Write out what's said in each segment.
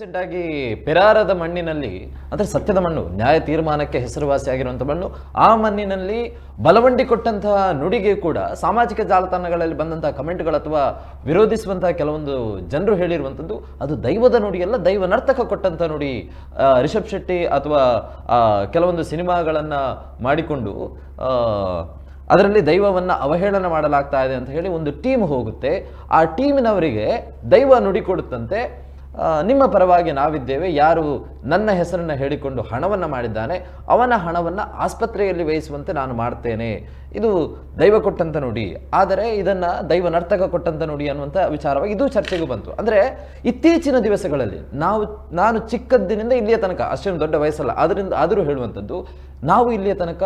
Recent ಆಗಿ ಪೆರಾರದ ಮಣ್ಣಿನಲ್ಲಿ, ಅಂದ್ರೆ ಸತ್ಯದ ಮಣ್ಣು, ನ್ಯಾಯ ತೀರ್ಮಾನಕ್ಕೆ ಹೆಸರುವಾಸಿಯಾಗಿರುವಂಥ ಮಣ್ಣು, ಆ ಮಣ್ಣಿನಲ್ಲಿ ಬಲವಂಡಿ ಕೊಟ್ಟಂತಹ ನುಡಿಗೆ ಕೂಡ ಸಾಮಾಜಿಕ ಜಾಲತಾಣಗಳಲ್ಲಿ ಬಂದಂತಹ ಕಮೆಂಟ್ಗಳು ಅಥವಾ ವಿರೋಧಿಸುವಂತಹ ಕೆಲವೊಂದು ಜನರು ಹೇಳಿರುವಂಥದ್ದು ಅದು ದೈವದ ನುಡಿಯಲ್ಲ ದೈವ ನರ್ತಕ ಕೊಟ್ಟಂತ ನುಡಿ. ರಿಷಬ್ ಶೆಟ್ಟಿ ಅಥವಾ ಕೆಲವೊಂದು ಸಿನಿಮಾಗಳನ್ನ ಮಾಡಿಕೊಂಡು ಅದರಲ್ಲಿ ದೈವವನ್ನ ಅವಹೇಳನ ಮಾಡಲಾಗ್ತಾ ಇದೆ ಅಂತ ಹೇಳಿ ಒಂದು ಟೀಮ್ ಹೋಗುತ್ತೆ. ಆ ಟೀಮಿನವರಿಗೆ ದೈವ ನುಡಿ ಕೊಡುತ್ತಂತೆ. ನಿಮ್ಮ ಪರವಾಗಿ ನಾವಿದ್ದೇವೆ. ಯಾರು ನನ್ನ ಹೆಸರನ್ನು ಹೇಳಿಕೊಂಡು ಹಣವನ್ನು ಮಾಡಿದ್ದಾನೆ, ಅವನ ಹಣವನ್ನು ಆಸ್ಪತ್ರೆಯಲ್ಲಿ ವಹಿಸುವಂತೆ ನಾನು ಮಾಡ್ತೇನೆ. ಇದು ದೈವ ಕೊಟ್ಟಂತ ನುಡಿ. ಆದರೆ ಇದನ್ನು ದೈವ ನರ್ತಕ ಕೊಟ್ಟಂತ ನುಡಿ ಅನ್ನುವಂಥ ವಿಚಾರವಾಗಿ ಇದು ಚರ್ಚೆಗೂ ಬಂತು. ಅಂದರೆ ಇತ್ತೀಚಿನ ದಿವಸಗಳಲ್ಲಿ ನಾವು, ನಾನು ಚಿಕ್ಕದ್ದಿನಿಂದ ಇಲ್ಲಿಯ ತನಕ, ಅಷ್ಟೇನು ದೊಡ್ಡ ವಯಸ್ಸಲ್ಲ ಅದರಿಂದ ಆದರೂ ಹೇಳುವಂಥದ್ದು, ನಾವು ಇಲ್ಲಿಯ ತನಕ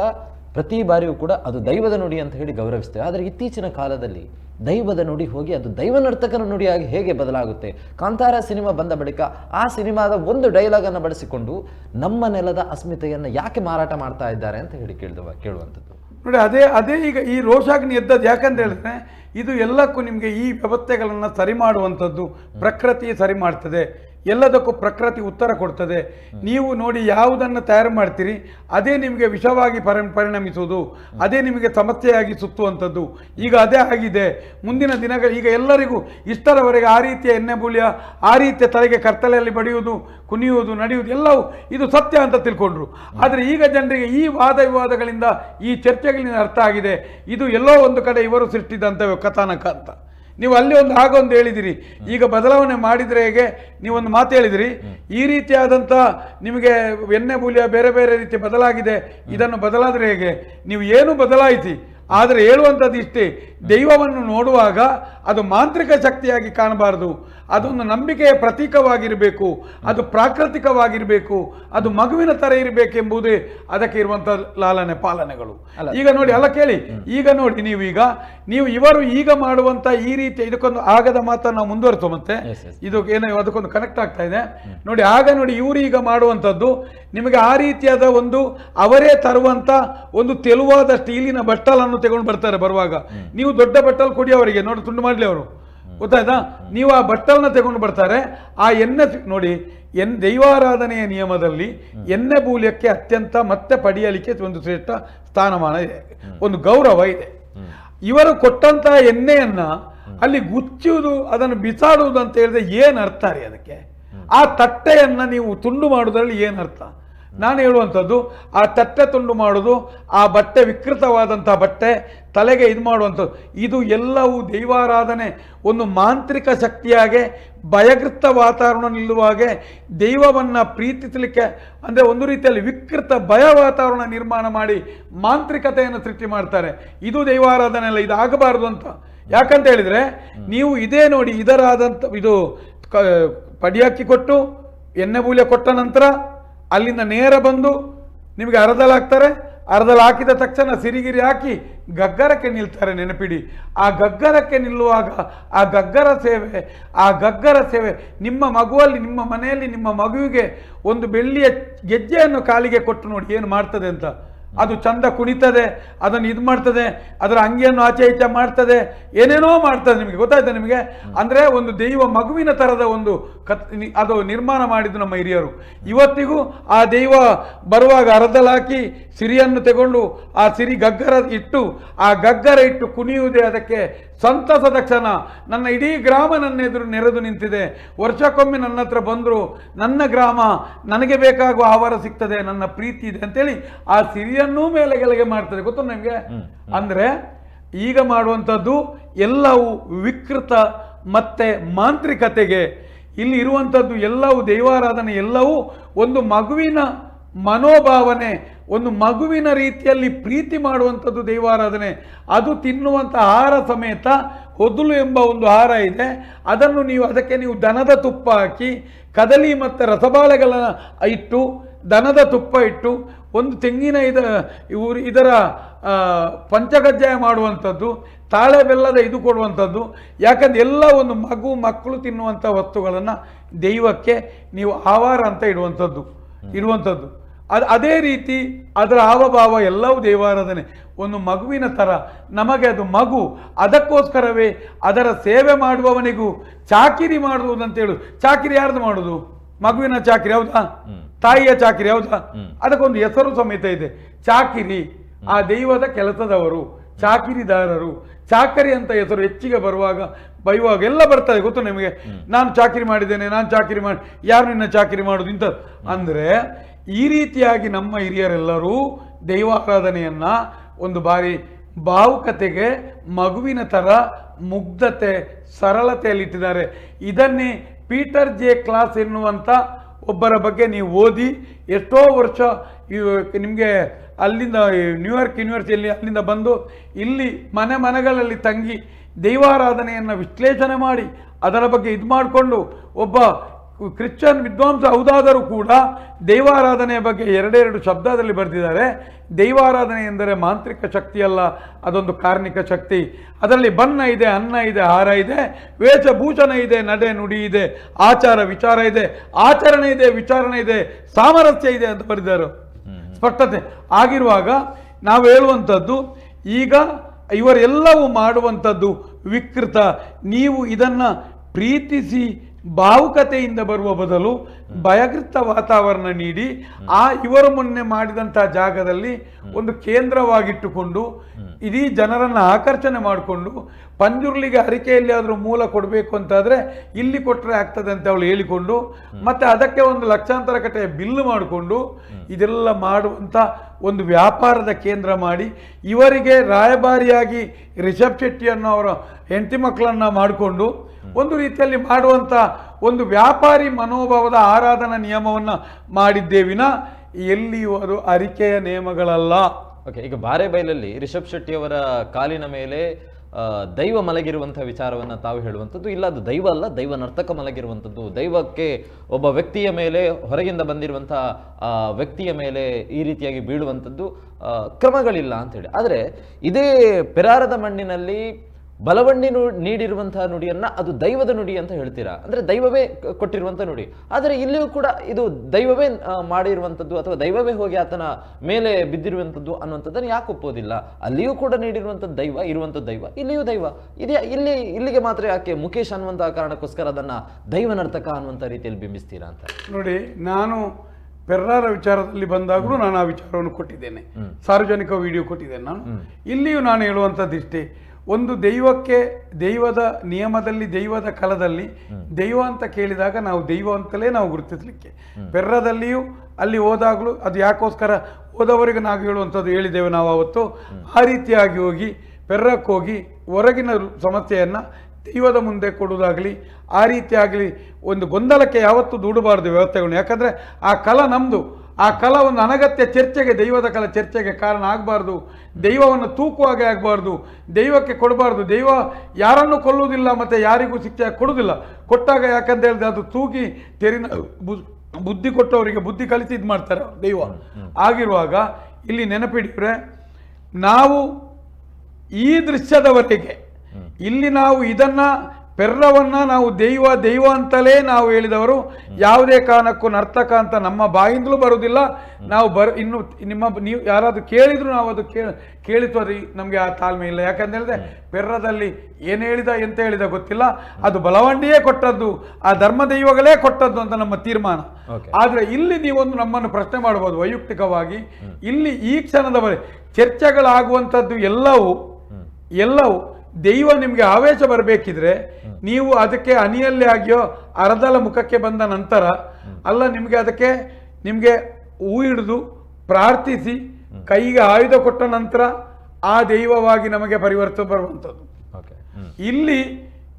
ಪ್ರತಿ ಬಾರಿಯೂ ಕೂಡ ಅದು ದೈವದ ನುಡಿ ಅಂತ ಹೇಳಿ ಗೌರವಿಸ್ತೇವೆ ಆದರೆ ಇತ್ತೀಚಿನ ಕಾಲದಲ್ಲಿ ದೈವದ ನುಡಿ ಹೋಗಿ ಅದು ದೈವ ನರ್ತಕನ ನುಡಿಯಾಗಿ ಹೇಗೆ ಬದಲಾಗುತ್ತೆ? ಕಾಂತಾರ ಸಿನಿಮಾ ಬಂದ ಬಳಿಕ ಆ ಸಿನಿಮಾದ ಒಂದು ಡೈಲಾಗನ್ನು ಬಳಸಿಕೊಂಡು ನಮ್ಮ ನೆಲದ ಅಸ್ಮಿತೆಯನ್ನು ಯಾಕೆ ಮಾರಾಟ ಮಾಡ್ತಾ ಇದ್ದಾರೆ ಅಂತ ಹೇಳಿ ಕೇಳಿದವ ಕೇಳುವಂಥದ್ದು. ನೋಡಿ, ಅದೇ ಅದೇ ಈಗ ಈ ರೋಷಾಗ್ನಿ ಎದ್ದದ್ದು ಯಾಕಂತ ಹೇಳಿದ್ರೆ ಇದು ಎಲ್ಲಕ್ಕೂ ನಿಮಗೆ ಈ ವ್ಯವಸ್ಥೆಗಳನ್ನು ಸರಿ ಮಾಡುವಂಥದ್ದು ಪ್ರಕೃತಿ ಸರಿ ಮಾಡ್ತದೆ. ಎಲ್ಲದಕ್ಕೂ ಪ್ರಕೃತಿ ಉತ್ತರ ಕೊಡ್ತದೆ. ನೀವು ನೋಡಿ ಯಾವುದನ್ನು ತಯಾರು ಮಾಡ್ತೀರಿ, ಅದೇ ನಿಮಗೆ ವಿಷವಾಗಿ ಪರಿ ಪರಿಣಮಿಸುವುದು, ಅದೇ ನಿಮಗೆ ಸಮಸ್ಯೆಯಾಗಿ ಸುತ್ತುವಂಥದ್ದು. ಈಗ ಅದೇ ಆಗಿದೆ. ಮುಂದಿನ ದಿನಗಳು ಈಗ ಎಲ್ಲರಿಗೂ ಇಷ್ಟರವರೆಗೆ ಆ ರೀತಿಯ ಎಣ್ಣೆ ಬೂಲಿಯ, ಆ ರೀತಿಯ ತಲೆಗೆ ಕರ್ತಲೆಯಲ್ಲಿ ಬಡಿಯುವುದು, ಕುಣಿಯುವುದು, ನಡೆಯುವುದು ಎಲ್ಲವೂ ಇದು ಸತ್ಯ ಅಂತ ತಿಳ್ಕೊಂಡ್ರು. ಆದರೆ ಈಗ ಜನರಿಗೆ ಈ ವಾದ ವಿವಾದಗಳಿಂದ ಈ ಚರ್ಚೆಗಳಿಂದ ಅರ್ಥ ಆಗಿದೆ. ಇದು ಎಲ್ಲೋ ಒಂದು ಕಡೆ ಇವರು ಸೃಷ್ಟಿದಂಥ ಕಥಾನಕ ಅಂತ. ನೀವು ಅಲ್ಲಿ ಒಂದು ಹಾಗೊಂದು ಹೇಳಿದಿರಿ. ಈಗ ಬದಲಾವಣೆ ಮಾಡಿದರೆ ಹೇಗೆ? ನೀವೊಂದು ಮಾತು ಹೇಳಿದಿರಿ. ಈ ರೀತಿಯಾದಂಥ ನಿಮಗೆ ಎಣ್ಣೆ ಮೂಲ್ಯ ಬೇರೆ ಬೇರೆ ರೀತಿ ಬದಲಾಗಿದೆ. ಇದನ್ನು ಬದಲಾದರೆ ಹೇಗೆ? ನೀವು ಏನು ಬದಲಾಯಿಸಿ ಆದರೆ ಹೇಳುವಂಥದ್ದು ಇಷ್ಟೇ ದೈವವನ್ನು ನೋಡುವಾಗ ಅದು ಮಾಂತ್ರಿಕ ಶಕ್ತಿಯಾಗಿ ಕಾಣಬಾರದು. ಅದೊಂದು ನಂಬಿಕೆಯ ಪ್ರತೀಕವಾಗಿರಬೇಕು ಅದು ಪ್ರಾಕೃತಿಕವಾಗಿರಬೇಕು ಅದು ಮಗುವಿನ ಥರ ಇರಬೇಕೆಂಬುದೇ ಅದಕ್ಕೆ ಇರುವಂಥ ಲಾಲನೆ ಪಾಲನೆಗಳು. ಈಗ ನೋಡಿ ಅಲ್ಲ ಕೇಳಿ ಈಗ ನೋಡಿ ನೀವು ಈಗ ನೀವು ಇವರು ಈಗ ಮಾಡುವಂಥ ಈ ರೀತಿ ಇದಕ್ಕೊಂದು ಆಗದ ಮಾತನ್ನು ನಾವು ಮುಂದುವರಿಸುವ ಮತ್ತೆ. ಇದು ಏನೋ ಅದಕ್ಕೊಂದು ಕನೆಕ್ಟ್ ಆಗ್ತಾ ಇದೆ. ನೋಡಿ ಆಗ ನೋಡಿ ಇವರು ಈಗ ಮಾಡುವಂಥದ್ದು ನಿಮಗೆ ಆ ರೀತಿಯಾದ ಒಂದು ಅವರೇ ತರುವಂಥ ಒಂದು ತೆಲುವಾದ ಸ್ಟೀಲಿನ ಬಟ್ಟಲನ್ನು ತಗೊಂಡು ಬರ್ತಾರೆ ಬರುವಾಗ. ನೀವು ದೊಡ್ಡ ಬಟ್ಟಲ್ ಕೊಡಿ ಅವರಿಗೆ. ನೋಡಿ ತುಂಡು ಮಾಡಲಿ ಅವರು. ಗೊತ್ತಾಯ್ತಾ? ನೀವು ಆ ಬಟ್ಟಲನ್ನ ತಗೊಂಡು ಬರ್ತಾರೆ. ಆ ಎಣ್ಣೆ ನೋಡಿ ಎನ್ ದೈವಾರಾಧನೆಯ ನಿಯಮದಲ್ಲಿ ಎಣ್ಣೆ ಬೂಲ್ಯಕ್ಕೆ ಅತ್ಯಂತ ಮತ್ತೆ ಪಡೆಯಲಿಕ್ಕೆ ಒಂದು ಶ್ರೇಷ್ಠ ಸ್ಥಾನಮಾನ ಇದೆ. ಒಂದು ಗೌರವ ಇದೆ. ಇವರು ಕೊಟ್ಟಂತಹ ಎಣ್ಣೆಯನ್ನ ಅಲ್ಲಿ ಗುಚ್ಚುವುದು ಅದನ್ನು ಬಿಸಾಡುವುದು ಅಂತ ಹೇಳಿದ್ರೆ ಏನು ಅರ್ಥ ರೀ ಅದಕ್ಕೆ? ಆ ತಟ್ಟೆಯನ್ನ ನೀವು ತುಂಡು ಮಾಡುವುದರಲ್ಲಿ ಏನು ಅರ್ಥ? ನಾನು ಹೇಳುವಂಥದ್ದು, ಆ ತಟ್ಟೆ ತುಂಡು ಮಾಡೋದು, ಆ ಬಟ್ಟೆ ವಿಕೃತವಾದಂಥ ಬಟ್ಟೆ, ತಲೆಗೆ ಇದು ಮಾಡುವಂಥದ್ದು, ಇದು ಎಲ್ಲವೂ ದೈವಾರಾಧನೆ, ಒಂದು ಮಾಂತ್ರಿಕ ಶಕ್ತಿಯಾಗೆ ಭಯಗೃತ ವಾತಾವರಣ ನಿಲ್ಲುವಾಗೆ ದೈವವನ್ನು ಪ್ರೀತಿಸಲಿಕ್ಕೆ, ಅಂದರೆ ಒಂದು ರೀತಿಯಲ್ಲಿ ವಿಕೃತ ಭಯ ವಾತಾವರಣ ನಿರ್ಮಾಣ ಮಾಡಿ ಮಾಂತ್ರಿಕತೆಯನ್ನು ಸೃಷ್ಟಿ ಮಾಡ್ತಾರೆ. ಇದು ದೈವಾರಾಧನೆ ಅಲ್ಲ, ಇದು ಆಗಬಾರ್ದು ಅಂತ. ಯಾಕಂತ ಹೇಳಿದರೆ, ನೀವು ಇದೇ ನೋಡಿ ಇದರಾದಂಥ, ಇದು ಕ- ಪಡಿಯಕ್ಕಿ ಕೊಟ್ಟು, ಎಣ್ಣೆ ಬೂಲೆ ಕೊಟ್ಟ ನಂತರ ಅಲ್ಲಿಂದ ನೇರ ಬಂದು ನಿಮಗೆ ಅರದಲ್ಲಿ ಹಾಕ್ತಾರೆ. ಅರ್ಧದಲ್ಲಿ ಹಾಕಿದ ತಕ್ಷಣ ಸಿರಿಗಿರಿ ಹಾಕಿ ಗಗ್ಗರಕ್ಕೆ ನಿಲ್ತಾರೆ ನೆನಪಿಡಿ. ಆ ಗಗ್ಗರಕ್ಕೆ ನಿಲ್ಲುವಾಗ ಆ ಗಗ್ಗರ ಸೇವೆ, ಆ ಗಗ್ಗರ ಸೇವೆ ನಿಮ್ಮ ಮಗುವಲ್ಲಿ, ನಿಮ್ಮ ಮನೆಯಲ್ಲಿ ನಿಮ್ಮ ಮಗುವಿಗೆ ಒಂದು ಬೆಳ್ಳಿಯ ಗೆಜ್ಜೆಯನ್ನು ಕಾಲಿಗೆ ಕೊಟ್ಟು ನೋಡಿ ಏನು ಮಾಡ್ತದೆ ಅಂತ. ಅದು ಚಂದ ಕುಣಿತದೆ ಅದನ್ನು ಇದು ಮಾಡ್ತದೆ ಅದರ ಅಂಗಿಯನ್ನು ಆಚೆ ಈಚೆ ಮಾಡ್ತದೆ ಏನೇನೋ ಮಾಡ್ತದೆ ನಿಮಗೆ ಗೊತ್ತಾಯ್ತಾ ನಿಮಗೆ? ಅಂದರೆ ಒಂದು ದೈವ ಮಗುವಿನ ಥರದ ಒಂದು ಕತ್ ಅದು ನಿರ್ಮಾಣ ಮಾಡಿದ್ದು ನಮ್ಮ ಹಿರಿಯರು. ಇವತ್ತಿಗೂ ಆ ದೈವ ಬರುವಾಗ ಅರ್ಧಲಾಕಿ ಸಿರಿಯನ್ನು ತಗೊಂಡು ಆ ಸಿರಿ ಗಗ್ಗರ ಇಟ್ಟು ಆ ಗಗ್ಗರ ಇಟ್ಟು ಕುಣಿಯುವುದೇ ಅದಕ್ಕೆ ಸಂತಸದ ಕ್ಷಣ ನನ್ನ ಇಡೀ ಗ್ರಾಮ ನನ್ನ ಎದುರು ನೆರೆದು ನಿಂತಿದೆ. ವರ್ಷಕ್ಕೊಮ್ಮೆ ನನ್ನ ಹತ್ರ ಬಂದರು ನನ್ನ ಗ್ರಾಮ ನನಗೆ ಬೇಕಾಗುವ ಆಹಾರ ಸಿಗ್ತದೆ ನನ್ನ ಪ್ರೀತಿ ಇದೆ ಅಂತೇಳಿ ಆ ಸಿರಿಯನ್ನೂ ಮೇಲೆ ಕೆಳಗೆ ಮಾಡ್ತದೆ ಗೊತ್ತು ನಿಮಗೆ? ಅಂದ್ರೆ ಈಗ ಮಾಡುವಂಥದ್ದು ಎಲ್ಲವೂ ವಿಕೃತ ಮತ್ತೆ ಮಾಂತ್ರಿಕತೆಗೆ. ಇಲ್ಲಿ ಇರುವಂಥದ್ದು ಎಲ್ಲವೂ ದೈವಾರಾಧನೆ ಎಲ್ಲವೂ ಒಂದು ಮಗುವಿನ ಮನೋಭಾವನೆ ಒಂದು ಮಗುವಿನ ರೀತಿಯಲ್ಲಿ ಪ್ರೀತಿ ಮಾಡುವಂಥದ್ದು ದೈವಾರಾಧನೆ. ಅದು ತಿನ್ನುವಂಥ ಆಹಾರ ಸಮೇತ ಹೊದಲು ಎಂಬ ಒಂದು ಆಹಾರ ಇದೆ. ಅದನ್ನು ನೀವು ಅದಕ್ಕೆ ನೀವು ದನದ ತುಪ್ಪ ಹಾಕಿ ಕದಲಿ ಮತ್ತು ರಸಬಾಳೆಗಳ ಇಟ್ಟು ದನದ ತುಪ್ಪ ಇಟ್ಟು ಒಂದು ತೆಂಗಿನ ಇದ ಇವರು ಇದರ ಪಂಚಗಜ್ಜಾಯ ಪಂಚಕಜ್ಜಾಯ ಮಾಡುವಂಥದ್ದು ತಾಳೆ ಬೆಲ್ಲದ ಇದು ಕೊಡುವಂಥದ್ದು ಯಾಕಂದ್ರೆ ಎಲ್ಲ ಒಂದು ಮಗು ಮಕ್ಕಳು ತಿನ್ನುವಂಥ ವಸ್ತುಗಳನ್ನು ದೈವಕ್ಕೆ ನೀವು ಆಹಾರ ಅಂತ ಇಡುವಂಥದ್ದು ಇರುವಂಥದ್ದು ಅದು ಅದೇ ರೀತಿ ಅದರ ಹಾವಭಾವ ಎಲ್ಲವೂ ದೇವಾರಾಧನೆ. ಒಂದು ಮಗುವಿನ ಥರ ನಮಗೆ ಅದು ಮಗು ಅದಕ್ಕೋಸ್ಕರವೇ ಅದರ ಸೇವೆ ಮಾಡುವವನಿಗೂ ಚಾಕಿರಿ ಮಾಡುವುದು ಹೇಳು. ಚಾಕಿರಿ ಯಾರ್ದು ಮಾಡುದು ಮಗುವಿನ ಚಾಕಿರಿ ಹೌದಾ? ತಾಯಿಯ ಚಾಕಿರಿ ಹೌದಾ. ಅದಕ್ಕೊಂದು ಹೆಸರು ಸಮೇತ ಇದೆ. ಚಾಕಿರಿ ಆ ದೈವದ ಕೆಲಸದವರು ಚಾಕಿರಿದಾರರು ಚಾಕರಿ ಅಂತ ಹೆಸರು ಹೆಚ್ಚಿಗೆ ಬರುವಾಗ ಬೈವಾಗ ಎಲ್ಲ ಬರ್ತದೆ. ಗೊತ್ತು ನಿಮಗೆ? ನಾನು ಚಾಕಿರಿ ಮಾಡಿದ್ದೇನೆ ನಾನು ಚಾಕಿರಿ ಮಾಡಿ ಯಾರು ನಿನ್ನ ಚಾಕಿರಿ ಮಾಡುದು ಇಂಥದ್ದು. ಅಂದ್ರೆ ಈ ರೀತಿಯಾಗಿ ನಮ್ಮ ಹಿರಿಯರೆಲ್ಲರೂ ದೈವಾರಾಧನೆಯನ್ನ ಒಂದು ಬಾರಿ ಭಾವುಕತೆಗೆ, ಮಗುವಿನ ತರ ಮುಗ್ಧತೆ, ಸರಳತೆಯಲ್ಲಿಟ್ಟಿದ್ದಾರೆ. ಇದನ್ನೇ ಪೀಟರ್ ಜೆ ಕ್ಲಾಸ್ ಎನ್ನುವಂಥ ಒಬ್ಬರ ಬಗ್ಗೆ ನೀವು ಓದಿ, ಎಷ್ಟೋ ವರ್ಷ ನಿಮಗೆ ಅಲ್ಲಿಂದ ನ್ಯೂಯಾರ್ಕ್ ಯೂನಿವರ್ಸಿಟಿಯಲ್ಲಿ ಅಲ್ಲಿಂದ ಬಂದು ಇಲ್ಲಿ ಮನೆ ಮನೆಗಳಲ್ಲಿ ತಂಗಿ ದೈವಾರಾಧನೆಯನ್ನು ವಿಶ್ಲೇಷಣೆ ಮಾಡಿ, ಅದರ ಬಗ್ಗೆ ಇದು ಮಾಡಿಕೊಂಡು ಒಬ್ಬ ಕ್ರಿಶ್ಚಿಯನ್ ವಿದ್ವಾಂಸ ಹೌದಾದರೂ ಕೂಡ ದೈವಾರಾಧನೆಯ ಬಗ್ಗೆ ಎರಡೆರಡು ಶಬ್ದದಲ್ಲಿ ಬರೆದಿದ್ದಾರೆ. ದೈವಾರಾಧನೆ ಎಂದರೆ ಮಾಂತ್ರಿಕ ಶಕ್ತಿಯಲ್ಲ ಅದೊಂದು ಕಾರ್ಮಿಕ ಶಕ್ತಿ. ಅದರಲ್ಲಿ ಬಣ್ಣ ಇದೆ ಅನ್ನ ಇದೆ ಹಾರ ಇದೆ ವೇಷಭೂಷಣ ಇದೆ ನಡೆ ನುಡಿ ಇದೆ ಆಚಾರ ವಿಚಾರ ಇದೆ ಆಚರಣೆ ಇದೆ ವಿಚಾರಣೆ ಇದೆ ಸಾಮರಸ್ಯ ಇದೆ ಅಂತ ಬರೆದಿದ್ದಾರೆ. ಸ್ಪಷ್ಟತೆ. ಆಗಿರುವಾಗ ನಾವು ಹೇಳುವಂಥದ್ದು ಈಗ ಇವರೆಲ್ಲವೂ ಮಾಡುವಂಥದ್ದು ವಿಕೃತ. ನೀವು ಇದನ್ನು ಪ್ರೀತಿಸಿ ಭಾವುಕತೆಯಿಂದ ಬರುವ ಬದಲು ಭಯಗೃತ ವಾತಾವರಣ ನೀಡಿ ಆ ಇವರು ಮೊನ್ನೆ ಮಾಡಿದಂತಹ ಜಾಗದಲ್ಲಿ ಒಂದು ಕೇಂದ್ರವಾಗಿಟ್ಟುಕೊಂಡು ಇಡೀ ಜನರನ್ನು ಆಕರ್ಷಣೆ ಮಾಡಿಕೊಂಡು ಪಂಜುರ್ಲಿಗೆ ಅರಿಕೆಯಲ್ಲಿ ಆದರೂ ಮೂಲ ಕೊಡಬೇಕು ಅಂತಾದರೆ ಇಲ್ಲಿ ಕೊಟ್ಟರೆ ಆಗ್ತದೆ ಅಂತ ಅವಳು ಹೇಳಿಕೊಂಡು ಮತ್ತೆ ಅದಕ್ಕೆ ಒಂದು ಲಕ್ಷಾಂತರ ಕಟ್ಟೆಯ ಬಿಲ್ ಮಾಡಿಕೊಂಡು ಇದೆಲ್ಲ ಮಾಡುವಂತ ಒಂದು ವ್ಯಾಪಾರದ ಕೇಂದ್ರ ಮಾಡಿ ಇವರಿಗೆ ರಾಯಭಾರಿಯಾಗಿ ರಿಷಬ್ ಶೆಟ್ಟಿಯನ್ನು ಅವರ ಹೆಂಡತಿ ಮಕ್ಕಳನ್ನ ಮಾಡಿಕೊಂಡು ಒಂದು ರೀತಿಯಲ್ಲಿ ಮಾಡುವಂಥ ಒಂದು ವ್ಯಾಪಾರಿ ಮನೋಭಾವದ ಆರಾಧನಾ ನಿಯಮವನ್ನ ಮಾಡಿದ್ದೇವಿನ ಎಲ್ಲಿಯೂ ಅದು ಅರಿಕೆಯ ನಿಯಮಗಳಲ್ಲ. ಓಕೆ ಈಗ ಬಾರೆಬೈಲಲ್ಲಿ ರಿಷಬ್ ಶೆಟ್ಟಿ ಅವರ ಕಾಲಿನ ಮೇಲೆ ದೈವ ಮಲಗಿರುವಂತಹ ವಿಚಾರವನ್ನ ತಾವು ಹೇಳುವಂಥದ್ದು. ಇಲ್ಲ, ಅದು ದೈವ ಅಲ್ಲ, ದೈವ ನರ್ತಕ ಮಲಗಿರುವಂಥದ್ದು. ದೈವಕ್ಕೆ ಒಬ್ಬ ವ್ಯಕ್ತಿಯ ಮೇಲೆ, ಹೊರಗಿಂದ ಬಂದಿರುವಂತಹ ವ್ಯಕ್ತಿಯ ಮೇಲೆ ಈ ರೀತಿಯಾಗಿ ಬೀಳುವಂಥದ್ದು ಕ್ರಮಗಳಿಲ್ಲ ಅಂತೇಳಿ ಆದರೆ, ಇದೇ ಪೆರಾರದ ಮಣ್ಣಿನಲ್ಲಿ ಬಲವಣ್ಣಿ ನು ನೀಡಿರುವಂತಹ ನುಡಿಯನ್ನ ಅದು ದೈವದ ನುಡಿ ಅಂತ ಹೇಳ್ತೀರಾ? ಅಂದ್ರೆ ದೈವವೇ ಕೊಟ್ಟಿರುವಂಥ ಕೊಟ್ಟಿರುವಂತಹ ನುಡಿ. ಆದರೆ ಇಲ್ಲಿಯೂ ಕೂಡ ಇದು ದೈವವೇ ಮಾಡಿರುವಂಥದ್ದು ಅಥವಾ ದೈವವೇ ಹೋಗಿ ಆತನ ಮೇಲೆ ಬಿದ್ದಿರುವಂಥದ್ದು ಅನ್ನುವಂಥದ್ದನ್ನು ಯಾಕೆ ಒಪ್ಪೋದಿಲ್ಲ ಅಲ್ಲಿಯೂ ಕೂಡ ನೀಡಿರುವಂಥದ್ದು ದೈವ ಇರುವಂಥದ್ದು ದೈವ ಇಲ್ಲಿಯೂ ದೈವ. ಇದೇ ಇಲ್ಲಿ ಇಲ್ಲಿಗೆ ಮಾತ್ರ ಯಾಕೆ ಮುಖೇಶ್ ಅನ್ನುವಂತಹ ಕಾರಣಕ್ಕೋಸ್ಕರ ಅದನ್ನ ದೈವ ನರ್ತಕ ಅನ್ನುವಂಥ ರೀತಿಯಲ್ಲಿ ಬಿಂಬಿಸ್ತೀರಾ ಅಂತ? ನೋಡಿ ನಾನು ಪೆರ್ರಾರ ವಿಚಾರದಲ್ಲಿ ಬಂದಾಗಲೂ ನಾನು ಆ ವಿಚಾರವನ್ನು ಕೊಟ್ಟಿದ್ದೇನೆ. ಸಾರ್ವಜನಿಕ ವಿಡಿಯೋ ಕೊಟ್ಟಿದ್ದೇನೆ ನಾನು. ಇಲ್ಲಿಯೂ ನಾನು ಹೇಳುವಂಥದ್ದು ಇಷ್ಟೇ ಒಂದು ದೈವಕ್ಕೆ ದೈವದ ನಿಯಮದಲ್ಲಿ ದೈವದ ಕಲದಲ್ಲಿ ದೈವ ಅಂತ ಕೇಳಿದಾಗ ನಾವು ದೈವ ಅಂತಲೇ ನಾವು ಗುರುತಿಸಲಿಕ್ಕೆ. ಪೆರ್ರದಲ್ಲಿಯೂ ಅಲ್ಲಿ ಹೋದಾಗಲೂ ಅದು ಯಾಕೋಸ್ಕರ ಹೋದವರಿಗೆ ನಾವು ಹೇಳುವಂಥದ್ದು ಹೇಳಿದ್ದೇವೆ ನಾವು ಅವತ್ತು. ಆ ರೀತಿಯಾಗಿ ಹೋಗಿ ಪೆರ್ರಕ್ಕೆ ಹೋಗಿ ಹೊರಗಿನ ಸಮಸ್ಯೆಯನ್ನು ದೈವದ ಮುಂದೆ ಕೊಡುವುದಾಗಲಿ ಆ ರೀತಿಯಾಗಲಿ ಒಂದು ಗೊಂದಲಕ್ಕೆ ಯಾವತ್ತೂ ದೂಡಬಾರದು ವ್ಯವಸ್ಥೆಗಳು. ಯಾಕಂದರೆ ಆ ಕಲ ನಮ್ಮದು ಆ ಕಲ ಒಂದು ಅನಗತ್ಯ ಚರ್ಚೆಗೆ, ದೈವದ ಕಲ ಚರ್ಚೆಗೆ ಕಾರಣ ಆಗಬಾರ್ದು. ದೈವವನ್ನು ತೂಕುವಾಗೆ ಆಗಬಾರ್ದು. ದೈವಕ್ಕೆ ಕೊಡಬಾರ್ದು. ದೈವ ಯಾರನ್ನು ಕೊಲ್ಲುವುದಿಲ್ಲ, ಮತ್ತು ಯಾರಿಗೂ ಶಿಕ್ಷೆ ಕೊಡುವುದಿಲ್ಲ. ಕೊಟ್ಟಾಗ ಯಾಕಂತ ಹೇಳಿದ್ರೆ ಅದು ತೂಗಿ ತೆರಿನ ಬುದ್ಧಿ ಕೊಟ್ಟವರಿಗೆ ಬುದ್ಧಿ ಕಲಿಸಿ ಇದು ಮಾಡ್ತಾರೆ ದೈವ. ಆಗಿರುವಾಗ ಇಲ್ಲಿ ನೆನಪಿಡಿದ್ರೆ, ನಾವು ಈ ದೃಶ್ಯದವರೆಗೆ, ಇಲ್ಲಿ ನಾವು ಇದನ್ನ ಪೆರ್ರವನ್ನ ನಾವು ದೈವ ದೈವ ಅಂತಲೇ ನಾವು ಹೇಳಿದವರು. ಯಾವುದೇ ಕಾರಣಕ್ಕೂ ನರ್ತಕ ಅಂತ ನಮ್ಮ ಬಾಯಿಂದಲೂ ಬರುವುದಿಲ್ಲ. ನಾವು ಬರ್ ಇನ್ನು ನಿಮ್ಮ ನೀವು ಯಾರಾದರೂ ಕೇಳಿದ್ರು ನಾವು ಅದು ಕೇಳ ಅದು ನಮಗೆ ಆ ತಾಳ್ಮೆ ಇಲ್ಲ. ಯಾಕಂತ ಹೇಳಿದ್ರೆ ಪೆರ್ರದಲ್ಲಿ ಏನು ಹೇಳಿದ ಎಂತ ಹೇಳಿದ ಗೊತ್ತಿಲ್ಲ. ಅದು ಬಲವಂಡಿಯೇ ಕೊಟ್ಟದ್ದು ಆ ಧರ್ಮ ದೈವಗಳೇ ಕೊಟ್ಟದ್ದು ಅಂತ ನಮ್ಮ ತೀರ್ಮಾನ. ಆದರೆ ಆದ್ರೆ ಇಲ್ಲಿ ನೀವೊಂದು ನಮ್ಮನ್ನು ಪ್ರಶ್ನೆ ಮಾಡಬಹುದು ವೈಯಕ್ತಿಕವಾಗಿ. ಇಲ್ಲಿ ಈ ಕ್ಷಣದವರೆಗೆ ಚರ್ಚೆಗಳಾಗುವಂಥದ್ದು ಎಲ್ಲವೂ ಎಲ್ಲವೂ ದೈವ ನಿಮಗೆ ಆವೇಶ ಬರಬೇಕಿದ್ರೆ ನೀವು ಅದಕ್ಕೆ ಅನಿಯಲ್ಲಿ ಆಗಿಯೋ ಅರದಲ ಮುಖಕ್ಕೆ ಬಂದ ನಂತರ ಅಲ್ಲ ನಿಮಗೆ ಅದಕ್ಕೆ ನಿಮಗೆ ಹೂ ಹಿಡಿದು ಪ್ರಾರ್ಥಿಸಿ ಕೈಗೆ ಆಯುಧ ಕೊಟ್ಟ ನಂತರ ಆ ದೈವವಾಗಿ ನಮಗೆ ಪರಿವರ್ತನೆ ಬರುವಂಥದ್ದು. ಓಕೆ. ಇಲ್ಲಿ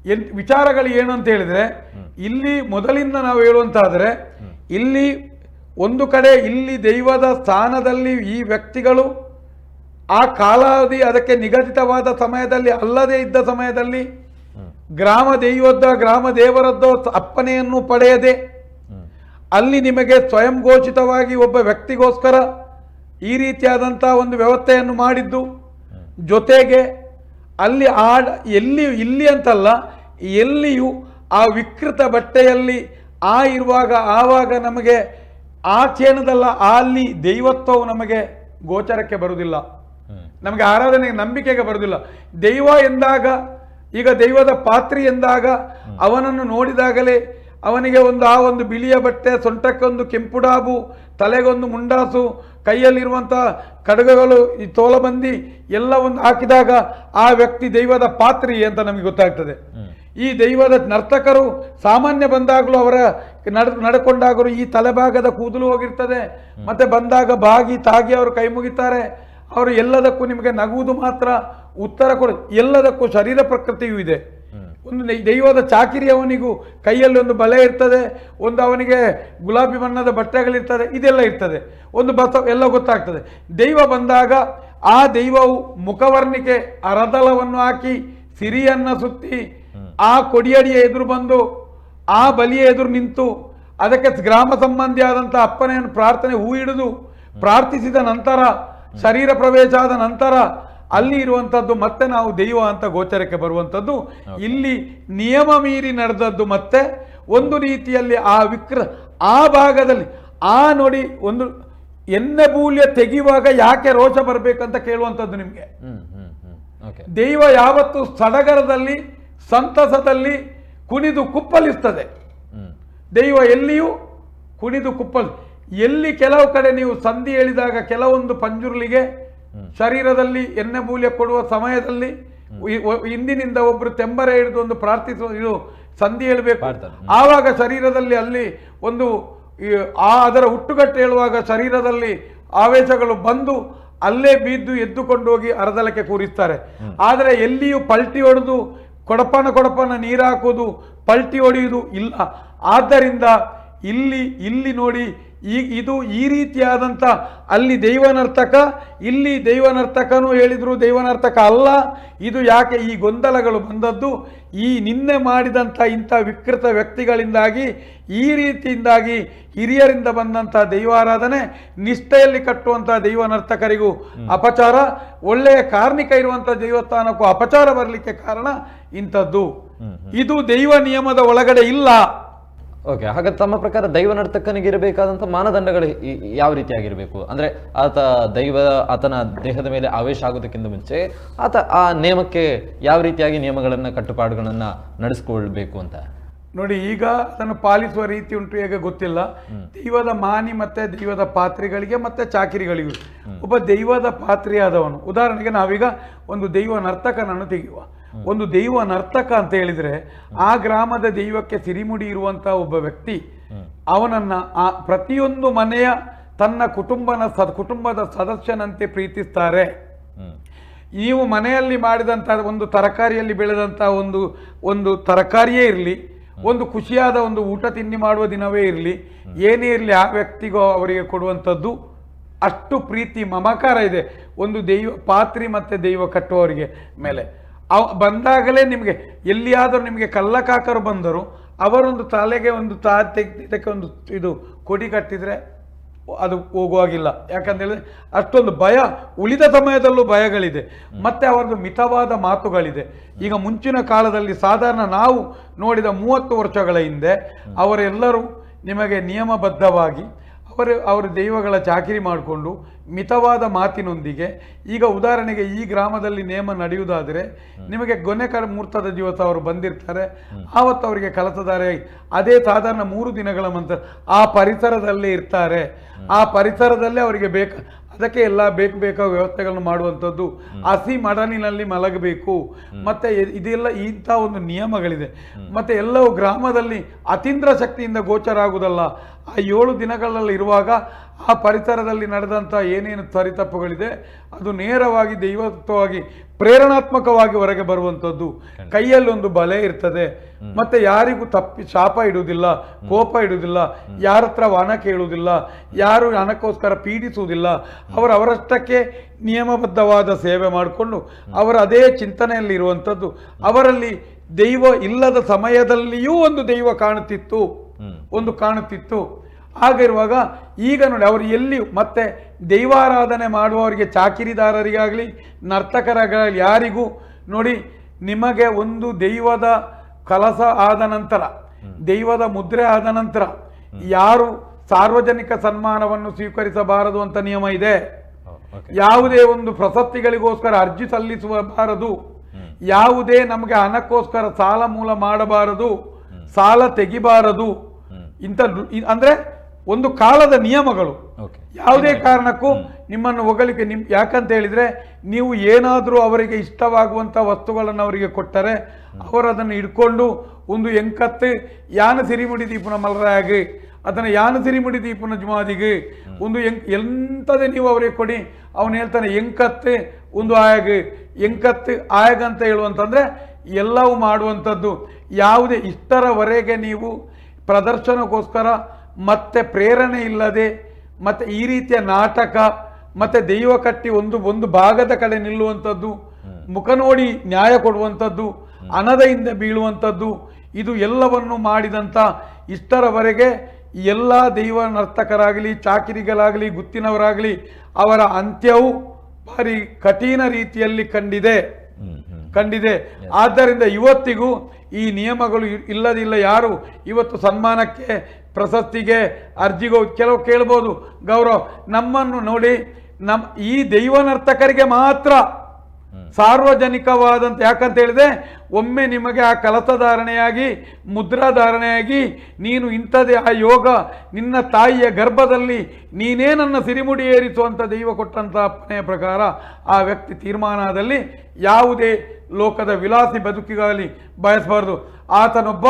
ಎನ್ ವಿಚಾರಗಳು ಏನು ಅಂತ ಹೇಳಿದ್ರೆ ಇಲ್ಲಿ ಮೊದಲಿಂದ ನಾವು ಹೇಳುವಂತಾದರೆ ಇಲ್ಲಿ ಒಂದು ಕಡೆ ಇಲ್ಲಿ ದೈವದ ಸ್ಥಾನದಲ್ಲಿ ಈ ವ್ಯಕ್ತಿಗಳು ಆ ಕಾಲಾವಧಿ ಅದಕ್ಕೆ ನಿಗದಿತವಾದ ಸಮಯದಲ್ಲಿ ಅಲ್ಲದೆ ಇದ್ದ ಸಮಯದಲ್ಲಿ ಗ್ರಾಮ ದೈವದ್ದ ಗ್ರಾಮ ದೇವರದ್ದೋ ಅಪ್ಪನೆಯನ್ನು ಪಡೆಯದೆ ಅಲ್ಲಿ ನಿಮಗೆ ಸ್ವಯಂ ಘೋಷಿತವಾಗಿ ಒಬ್ಬ ವ್ಯಕ್ತಿಗೋಸ್ಕರ ಈ ರೀತಿಯಾದಂಥ ಒಂದು ವ್ಯವಸ್ಥೆಯನ್ನು ಮಾಡಿದ್ದು. ಜೊತೆಗೆ ಅಲ್ಲಿ ಆ ಎಲ್ಲಿ, ಇಲ್ಲಿ ಅಂತಲ್ಲ, ಎಲ್ಲಿಯೂ ಆ ವಿಕೃತ ಬಟ್ಟೆಯಲ್ಲಿ ಆ ಇರುವಾಗ, ಆವಾಗ ನಮಗೆ ಆ ಆ ಅಲ್ಲಿ ದೈವತ್ವವು ನಮಗೆ ಗೋಚರಕ್ಕೆ ಬರುವುದಿಲ್ಲ. ನಮಗೆ ಆರಾಧನೆಗೆ ನಂಬಿಕೆಗೆ ಬರೋದಿಲ್ಲ. ದೈವ ಎಂದಾಗ, ಈಗ ದೈವದ ಪಾತ್ರಿ ಎಂದಾಗ, ಅವನನ್ನು ನೋಡಿದಾಗಲೇ ಅವನಿಗೆ ಒಂದು ಆ ಒಂದು ಬಿಳಿಯ ಬಟ್ಟೆ, ಸೊಂಟಕ್ಕೊಂದು ಕೆಂಪುಡಾಬು ತಲೆಗೊಂದು ಮುಂಡಾಸು, ಕೈಯಲ್ಲಿರುವಂಥ ಕಡಗಗಳು, ಈ ತೋಲಬಂದಿ ಎಲ್ಲ ಒಂದು ಹಾಕಿದಾಗ ಆ ವ್ಯಕ್ತಿ ದೈವದ ಪಾತ್ರಿ ಅಂತ ನಮಗೆ ಗೊತ್ತಾಗ್ತದೆ. ಈ ದೈವದ ನರ್ತಕರು ಸಾಮಾನ್ಯ ಬಂದಾಗಲೂ ಅವರ ನಡ್, ನಡ್ಕೊಂಡಾಗಲೂ ಈ ತಲೆಭಾಗದ ಕೂದಲು ಹೋಗಿರ್ತದೆ. ಮತ್ತೆ ಬಂದಾಗ ಬಾಗಿ ತಾಗಿ ಅವರು ಕೈ ಮುಗಿತಾರೆ. ಅವರು ಎಲ್ಲದಕ್ಕೂ ನಿಮಗೆ ನಗುವುದು ಮಾತ್ರ ಉತ್ತರ ಕೊಡ. ಎಲ್ಲದಕ್ಕೂ ಶರೀರ ಪ್ರಕೃತಿಯೂ ಇದೆ. ಒಂದು ದೈವದ ಚಾಕಿರಿ ಅವನಿಗೂ ಕೈಯಲ್ಲಿ ಒಂದು ಬಲೆ ಇರ್ತದೆ ಒಂದು ಅವನಿಗೆ ಗುಲಾಬಿ ಬಣ್ಣದ ಬಟ್ಟೆಗಳಿರ್ತದೆ ಇದೆಲ್ಲ ಇರ್ತದೆ. ಒಂದು ಬಸ ಎಲ್ಲ ಗೊತ್ತಾಗ್ತದೆ. ದೈವ ಬಂದಾಗ ಆ ದೈವವು ಮುಖವರ್ಣಿಕೆ ಅರದಲವನ್ನು ಹಾಕಿ ಸಿರಿಯನ್ನ ಸುತ್ತಿ ಆ ಕೊಡಿಯಡಿಯ ಎದುರು ಬಂದು ಆ ಬಲಿಯ ಎದುರು ನಿಂತು ಅದಕ್ಕೆ ಗ್ರಾಮ ಸಂಬಂಧಿ ಆದಂಥ ಅಪ್ಪನೆಯನ್ನು ಪ್ರಾರ್ಥನೆ ಹೂ ಹಿಡಿದು ಪ್ರಾರ್ಥಿಸಿದ ನಂತರ ಶರೀರ ಪ್ರವೇಶ ಆದ ನಂತರ ಅಲ್ಲಿ ಇರುವಂಥದ್ದು ಮತ್ತೆ ನಾವು ದೈವ ಅಂತ ಗೋಚರಕ್ಕೆ ಬರುವಂಥದ್ದು ಇಲ್ಲಿ ನಿಯಮ ಮೀರಿ ನಡೆದದ್ದು ಮತ್ತೆ ಒಂದು ರೀತಿಯಲ್ಲಿ ಆ ವಿಕ್ರ ಆ ಭಾಗದಲ್ಲಿ ಆ ನೋಡಿ ಒಂದು ಎಣ್ಣೆ ಬೂಲ್ಯ ತೆಗೆಯುವಾಗ ಯಾಕೆ ರೋಷ ಬರಬೇಕಂತ ಕೇಳುವಂಥದ್ದು ನಿಮಗೆ. ದೈವ ಯಾವತ್ತು ಸಡಗರದಲ್ಲಿ ಸಂತಸದಲ್ಲಿ ಕುಣಿದು ಕುಪ್ಪಲಿಸ್ತದೆ. ದೈವ ಎಲ್ಲಿಯೂ ಕುಣಿದು ಕುಪ್ಪಲ್ ಎಲ್ಲಿ ಕೆಲವು ಕಡೆ ನೀವು ಸಂಧಿ ಹೇಳಿದಾಗ ಕೆಲವೊಂದು ಪಂಜುರ್ಲಿಗೆ ಶರೀರದಲ್ಲಿ ಎಣ್ಣೆ ಮೂಲ್ಯ ಕೊಡುವ ಸಮಯದಲ್ಲಿ ಹಿಂದಿನಿಂದ ಒಬ್ರು ತೆಂಬರ ಹಿಡಿದು ಒಂದು ಪ್ರಾರ್ಥಿಸುವ ಇದು ಸಂಧಿ ಹೇಳಬೇಕು ಆವಾಗ ಶರೀರದಲ್ಲಿ ಅಲ್ಲಿ ಒಂದು ಆ ಅದರ ಹುಟ್ಟುಗಟ್ಟು ಹೇಳುವಾಗ ಶರೀರದಲ್ಲಿ ಆವೇಶಗಳು ಬಂದು ಅಲ್ಲೇ ಬಿದ್ದು ಎದ್ದುಕೊಂಡು ಹೋಗಿ ಅರದಲಕ್ಕೆ ಕೂರಿಸ್ತಾರೆ. ಆದರೆ ಎಲ್ಲಿಯೂ ಪಲ್ಟಿ ಹೊಡೆದು ಕೊಡಪನ ಕೊಡಪನ ನೀರು ಹಾಕೋದು ಪಲ್ಟಿ ಹೊಡೆಯುವುದು ಇಲ್ಲ. ಆದ್ದರಿಂದ ಇಲ್ಲಿ ಇಲ್ಲಿ ನೋಡಿ ಈ ಇದು ಈ ರೀತಿಯಾದಂಥ ಅಲ್ಲಿ ದೈವನರ್ತಕ ಇಲ್ಲಿ ದೈವನರ್ತಕನೂ ಹೇಳಿದರು ದೈವನರ್ತಕ ಅಲ್ಲ. ಇದು ಯಾಕೆ ಈ ಗೊಂದಲಗಳು ಬಂದದ್ದು? ಈ ನಿನ್ನೆ ಮಾಡಿದಂಥ ಇಂಥ ವಿಕೃತ ವ್ಯಕ್ತಿಗಳಿಂದಾಗಿ ಈ ರೀತಿಯಿಂದಾಗಿ ಹಿರಿಯರಿಂದ ಬಂದಂಥ ದೈವಾರಾಧನೆ ನಿಷ್ಠೆಯಲ್ಲಿ ಕಟ್ಟುವಂಥ ದೈವನರ್ತಕರಿಗೂ ಅಪಚಾರ ಒಳ್ಳೆಯ ಕಾರ್ಮಿಕ ಇರುವಂಥ ದೈವಸ್ಥಾನಕ್ಕೂ ಅಪಚಾರ ಬರಲಿಕ್ಕೆ ಕಾರಣ ಇಂಥದ್ದು. ಇದು ದೈವ ನಿಯಮದ ಒಳಗಡೆ ಇಲ್ಲ. ಓಕೆ ಹಾಗಾದ್ರೆ ತಮ್ಮ ಪ್ರಕಾರ ದೈವ ನರ್ತಕನಿಗೆ ಇರಬೇಕಾದಂಥ ಮಾನದಂಡಗಳು ಯಾವ ರೀತಿಯಾಗಿರಬೇಕು? ಅಂದ್ರೆ ಆತ ದೈವ ಆತನ ದೇಹದ ಮೇಲೆ ಆವೇಶ ಆಗೋದಕ್ಕಿಂತ ಮುಂಚೆ ಆತ ಆ ನಿಯಮಕ್ಕೆ ಯಾವ ರೀತಿಯಾಗಿ ನಿಯಮಗಳನ್ನ ಕಟ್ಟುಪಾಡುಗಳನ್ನ ನಡೆಸ್ಕೊಳ್ಬೇಕು ಅಂತ? ನೋಡಿ ಈಗ ಅದನ್ನು ಪಾಲಿಸುವ ರೀತಿ ಉಂಟು ಹೇಗೆ ಗೊತ್ತಿಲ್ಲ. ದೈವದ ಮಾನಿ ಮತ್ತೆ ದೈವದ ಪಾತ್ರಿಗಳಿಗೆ ಮತ್ತೆ ಚಾಕಿರಿಗಳಿಗೂ. ಒಬ್ಬ ದೈವದ ಪಾತ್ರಿಯಾದವನು ಉದಾಹರಣೆಗೆ ನಾವೀಗ ಒಂದು ದೈವ ನರ್ತಕನನ್ನು ತೆಗೆಯುವ. ಒಂದು ದೈವ ನರ್ತಕ ಅಂತ ಹೇಳಿದ್ರೆ ಆ ಗ್ರಾಮದ ದೈವಕ್ಕೆ ಸಿರಿಮುಡಿ ಇರುವಂತ ಒಬ್ಬ ವ್ಯಕ್ತಿ ಅವನನ್ನ ಆ ಪ್ರತಿಯೊಂದು ಮನೆಯ ತನ್ನ ಕುಟುಂಬನ ಸ ಕುಟುಂಬದ ಸದಸ್ಯನಂತೆ ಪ್ರೀತಿಸ್ತಾರೆ. ನೀವು ಮನೆಯಲ್ಲಿ ಮಾಡಿದಂಥ ಒಂದು ತರಕಾರಿಯಲ್ಲಿ ಬೆಳೆದಂಥ ಒಂದು ಒಂದು ತರಕಾರಿಯೇ ಇರಲಿ ಒಂದು ಖುಷಿಯಾದ ಒಂದು ಊಟ ತಿಂಡಿ ಮಾಡುವ ದಿನವೇ ಇರಲಿ ಏನೇ ಇರಲಿ ಆ ವ್ಯಕ್ತಿಗೂ ಅವರಿಗೆ ಕೊಡುವಂಥದ್ದು ಅಷ್ಟು ಪ್ರೀತಿ ಮಮಕಾರ ಇದೆ. ಒಂದು ದೈವ ಪಾತ್ರಿ ಮತ್ತು ದೈವ ಕಟ್ಟುವವರಿಗೆ ಮೇಲೆ. ಅವ್ ಬಂದಾಗಲೇ ನಿಮಗೆ ಎಲ್ಲಿಯಾದರೂ ನಿಮಗೆ ಕಳ್ಳಕಾಕರು ಬಂದರು, ಅವರೊಂದು ತಲೆಗೆ ಒಂದು ತಾ ತೆಗೆದಕ್ಕೆ ಒಂದು ಇದು ಕೊಡಿ ಕಟ್ಟಿದರೆ ಅದು ಹೋಗುವಾಗಿಲ್ಲ. ಯಾಕಂತ ಹೇಳಿದ್ರೆ ಅಷ್ಟೊಂದು ಭಯ, ಉಳಿದ ಸಮಯದಲ್ಲೂ ಭಯಗಳಿದೆ. ಮತ್ತು ಅವರದ್ದು ಮಿತವಾದ ಮಾತುಗಳಿದೆ. ಈಗ ಮುಂಚಿನ ಕಾಲದಲ್ಲಿ ಸಾಧಾರಣ ನಾವು ನೋಡಿದ ಮೂವತ್ತು ವರ್ಷಗಳ ಹಿಂದೆ ಅವರೆಲ್ಲರೂ ನಿಮಗೆ ನಿಯಮಬದ್ಧವಾಗಿ ಅವರು ಅವರು ದೈವಗಳ ಚಾಕರಿ ಮಾಡಿಕೊಂಡು ಮಿತವಾದ ಮಾತಿನೊಂದಿಗೆ ಈಗ ಉದಾಹರಣೆಗೆ ಈ ಗ್ರಾಮದಲ್ಲಿ ನೇಮ ನಡೆಯುವುದಾದರೆ ನಿಮಗೆ ಗೊನೆ ಮೂರ್ತದ ಮುಹೂರ್ತದ ದಿವಸ ಅವರು ಬಂದಿರ್ತಾರೆ ಆವತ್ತು ಅವರಿಗೆ ಕಲಸದಾರೆ ಅದೇ ಸಾಧಾರಣ ಮೂರು ದಿನಗಳ ನಂತರ ಆ ಪರಿಸರದಲ್ಲೇ ಇರ್ತಾರೆ ಆ ಪರಿಸರದಲ್ಲೇ ಅವರಿಗೆ ಬೇಕು ಅದಕ್ಕೆ ಎಲ್ಲ ಬೇಕು ಬೇಕಾದ ವ್ಯವಸ್ಥೆಗಳನ್ನು ಮಾಡುವಂಥದ್ದು. ಹಸಿ ಮಡನಿನಲ್ಲಿ ಮಲಗಬೇಕು. ಮತ್ತೆ ಇದೆಲ್ಲ ಇಂಥ ಒಂದು ನಿಯಮಗಳಿದೆ. ಮತ್ತೆ ಎಲ್ಲವೂ ಗ್ರಾಮದಲ್ಲಿ ಅತೀಂದ್ರ ಶಕ್ತಿಯಿಂದ ಗೋಚರ ಆಗುವುದಲ್ಲ. ಆ ಏಳು ದಿನಗಳಲ್ಲಿ ಇರುವಾಗ ಆ ಪರಿಸರದಲ್ಲಿ ನಡೆದಂಥ ಏನೇನು ಸರಿತಪ್ಪುಗಳಿದೆ ಅದು ನೇರವಾಗಿ ದೈವತ್ವವಾಗಿ ಪ್ರೇರಣಾತ್ಮಕವಾಗಿ ಹೊರಗೆ ಬರುವಂಥದ್ದು ಕೈಯಲ್ಲೊಂದು ಬಲೆ ಇರ್ತದೆ. ಮತ್ತೆ ಯಾರಿಗೂ ತಪ್ಪಿ ಶಾಪ ಇಡುವುದಿಲ್ಲ ಕೋಪ ಇಡುವುದಿಲ್ಲ ಯಾರ ಹತ್ರ ಹಣ ಕೇಳುವುದಿಲ್ಲ ಯಾರು ಹಣಕ್ಕೋಸ್ಕರ ಪೀಡಿಸುವುದಿಲ್ಲ. ಅವರು ಅವರಷ್ಟಕ್ಕೆ ನಿಯಮಬದ್ಧವಾದ ಸೇವೆ ಮಾಡಿಕೊಂಡು ಅವರ ಅದೇ ಚಿಂತನೆಯಲ್ಲಿ ಇರುವಂಥದ್ದು ಅವರಲ್ಲಿ ದೈವ ಇಲ್ಲದ ಸಮಯದಲ್ಲಿಯೂ ಒಂದು ದೈವ ಕಾಣುತ್ತಿತ್ತು. ಒಂದು ಕಾಣುತ್ತಿತ್ತು. ಹಾಗಿರುವಾಗ ಈಗ ನೋಡಿ ಅವರು ಎಲ್ಲಿ ಮತ್ತೆ ದೈವಾರಾಧನೆ ಮಾಡುವವರಿಗೆ ಚಾಕಿರಿದಾರರಿಗಾಗಲಿ ನರ್ತಕರಾಗಲಿ ಯಾರಿಗೂ ನೋಡಿ ನಿಮಗೆ ಒಂದು ದೈವದ ಕಲಸ ಆದ ನಂತರ ದೈವದ ಮುದ್ರೆ ಆದ ನಂತರ ಯಾರು ಸಾರ್ವಜನಿಕ ಸನ್ಮಾನವನ್ನು ಸ್ವೀಕರಿಸಬಾರದು ಅಂತ ನಿಯಮ ಇದೆ. ಯಾವುದೇ ಒಂದು ಪ್ರಶಸ್ತಿಗಳಿಗೋಸ್ಕರ ಅರ್ಜಿ ಸಲ್ಲಿಸಬಾರದು. ಯಾವುದೇ ನಮಗೆ ಹಣಕ್ಕೋಸ್ಕರ ಸಾಲ ಮೂಲ ಮಾಡಬಾರದು. ಸಾಲ ತೆಗಿಬಾರದು. ಇಂಥ ಅಂದ್ರೆ ಒಂದು ಕಾಲದ ನಿಯಮಗಳು. ಓಕೆ ಯಾವುದೇ ಕಾರಣಕ್ಕೂ ನಿಮ್ಮನ್ನು ಹೊಗಳಿಕೆ ನಿಮ್ ಯಾಕಂತ ಹೇಳಿದ್ರೆ ನೀವು ಏನಾದರೂ ಅವರಿಗೆ ಇಷ್ಟವಾಗುವಂಥ ವಸ್ತುಗಳನ್ನು ಅವರಿಗೆ ಕೊಟ್ಟರೆ ಅವರು ಅದನ್ನು ಇಟ್ಕೊಂಡು ಒಂದು ಎಂಕತ್ತು ಯಾನ ಸಿರಿಮುಡಿ ದೀಪನ ಮಲರಾಗಿ ಅದನ್ನು ಯಾನ ಸಿರಿಮುಡಿ ದೀಪನ ಜುಮಾದಿಗೆ ಒಂದು ಎಂ ಎಂಥದೇ ನೀವು ಅವರಿಗೆ ಕೊಡಿ ಅವನು ಹೇಳ್ತಾನೆ ಎಂಕತ್ತು ಒಂದು ಆಯಗ್ ಎಂಕತ್ತು ಆಯಗ್ ಅಂತ ಹೇಳುವಂತಂದ್ರೆ ಎಲ್ಲವೂ ಮಾಡುವಂಥದ್ದು. ಯಾವುದೇ ಇಷ್ಟರವರೆಗೆ ನೀವು ಪ್ರದರ್ಶನಕ್ಕೋಸ್ಕರ ಮತ್ತೆ ಪ್ರೇರಣೆ ಇಲ್ಲದೆ ಮತ್ತೆ ಈ ರೀತಿಯ ನಾಟಕ ಮತ್ತೆ ದೈವ ಕಟ್ಟಿ ಒಂದು ಒಂದು ಭಾಗದ ಕಡೆ ನಿಲ್ಲುವಂಥದ್ದು ಮುಖ ನೋಡಿ ನ್ಯಾಯ ಕೊಡುವಂಥದ್ದು ಅನದೆಯಿಂದ ಬೀಳುವಂಥದ್ದು ಇದು ಎಲ್ಲವನ್ನು ಮಾಡಿದಂಥ ಇಷ್ಟರವರೆಗೆ ಎಲ್ಲ ದೈವ ನರ್ತಕರಾಗಲಿ ಚಾಕಿರಿಗಳಾಗಲಿ ಗುತ್ತಿನವರಾಗಲಿ ಅವರ ಅಂತ್ಯವು ಭಾರಿ ಕಠಿಣ ರೀತಿಯಲ್ಲಿ ಕಂಡಿದೆ. ಕಂಡಿದೆ. ಆದ್ದರಿಂದ ಇವತ್ತಿಗೂ ಈ ನಿಯಮಗಳು ಇಲ್ಲದಿಲ್ಲ ಯಾರು ಇವತ್ತು ಸನ್ಮಾನಕ್ಕೆ ಪ್ರಶಸ್ತಿಗೆ ಅರ್ಜಿಗೋ ಕೆಲವು ಕೇಳ್ಬೋದು. ಗೌರವ್ ನಮ್ಮನ್ನು ನೋಡಿ ನಮ್ಮ ಈ ದೈವ ನರ್ತಕರಿಗೆ ಮಾತ್ರ ಸಾರ್ವಜನಿಕವಾದಂತ ಯಾಕಂತ ಹೇಳಿದೆ ಒಮ್ಮೆ ನಿಮಗೆ ಆ ಕಲಸಧಾರಣೆಯಾಗಿ ಮುದ್ರಾಧಾರಣೆಯಾಗಿ ನೀನು ಇಂಥದೇ ಆ ಯೋಗ ನಿನ್ನ ತಾಯಿಯ ಗರ್ಭದಲ್ಲಿ ನೀನೇ ನನ್ನ ಸಿರಿಮುಡಿ ಏರಿಸುವಂಥ ದೈವ ಕೊಟ್ಟಂಥ ಅಪ್ಪನೆಯ ಪ್ರಕಾರ ಆ ವ್ಯಕ್ತಿ ತೀರ್ಮಾನದಲ್ಲಿ ಯಾವುದೇ ಲೋಕದ ವಿಲಾಸಿ ಬದುಕಿಗಾಗಲಿ ಬಯಸಬಾರ್ದು. ಆತನೊಬ್ಬ